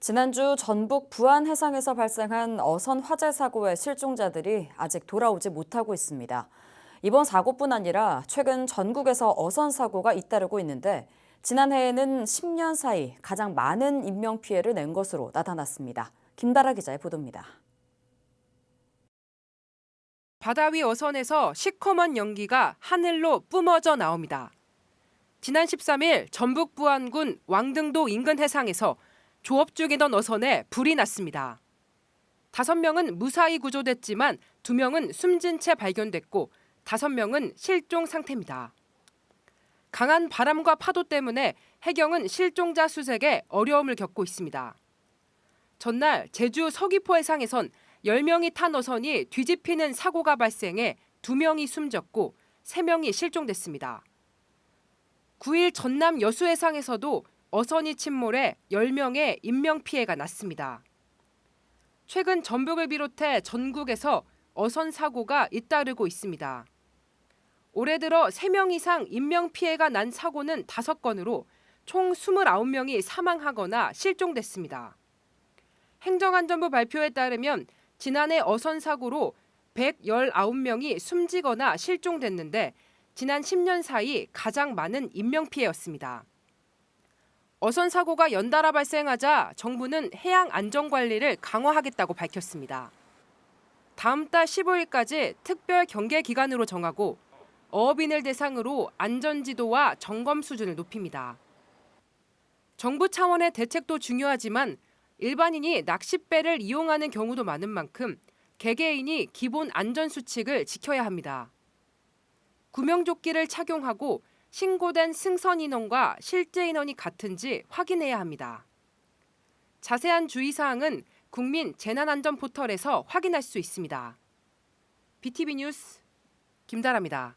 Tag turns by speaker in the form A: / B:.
A: 지난주 전북 부안 해상에서 발생한 어선 화재 사고의 실종자들이 아직 돌아오지 못하고 있습니다. 이번 사고뿐 아니라 최근 전국에서 어선 사고가 잇따르고 있는데 지난해에는 10년 사이 가장 많은 인명 피해를 낸 것으로 나타났습니다. 김다라 기자의 보도입니다.
B: 바다 위 어선에서 시커먼 연기가 하늘로 뿜어져 나옵니다. 지난 13일 전북 부안군 왕등도 인근 해상에서 조업 중이던 어선에 불이 났습니다. 다섯 명은 무사히 구조됐지만 두 명은 숨진 채 발견됐고 다섯 명은 실종 상태입니다. 강한 바람과 파도 때문에 해경은 실종자 수색에 어려움을 겪고 있습니다. 전날 제주 서귀포 해상에선 10명이 탄 어선이 뒤집히는 사고가 발생해 2명이 숨졌고 3명이 실종됐습니다. 9일 전남 여수 해상에서도 어선이 침몰해 10명의 인명피해가 났습니다. 최근 전북을 비롯해 전국에서 어선 사고가 잇따르고 있습니다. 올해 들어 3명 이상 인명피해가 난 사고는 5건으로 총 29명이 사망하거나 실종됐습니다. 행정안전부 발표에 따르면 지난해 어선 사고로 119명이 숨지거나 실종됐는데 지난 10년 사이 가장 많은 인명피해였습니다. 어선 사고가 연달아 발생하자 정부는 해양 안전 관리를 강화하겠다고 밝혔습니다. 다음 달 15일까지 특별 경계 기간으로 정하고 어업인을 대상으로 안전 지도와 점검 수준을 높입니다. 정부 차원의 대책도 중요하지만 일반인이 낚싯배를 이용하는 경우도 많은 만큼 개개인이 기본 안전 수칙을 지켜야 합니다. 구명조끼를 착용하고 신고된 승선 인원과 실제 인원이 같은지 확인해야 합니다. 자세한 주의사항은 국민 재난안전 포털에서 확인할 수 있습니다. BTV 뉴스 김다라입니다.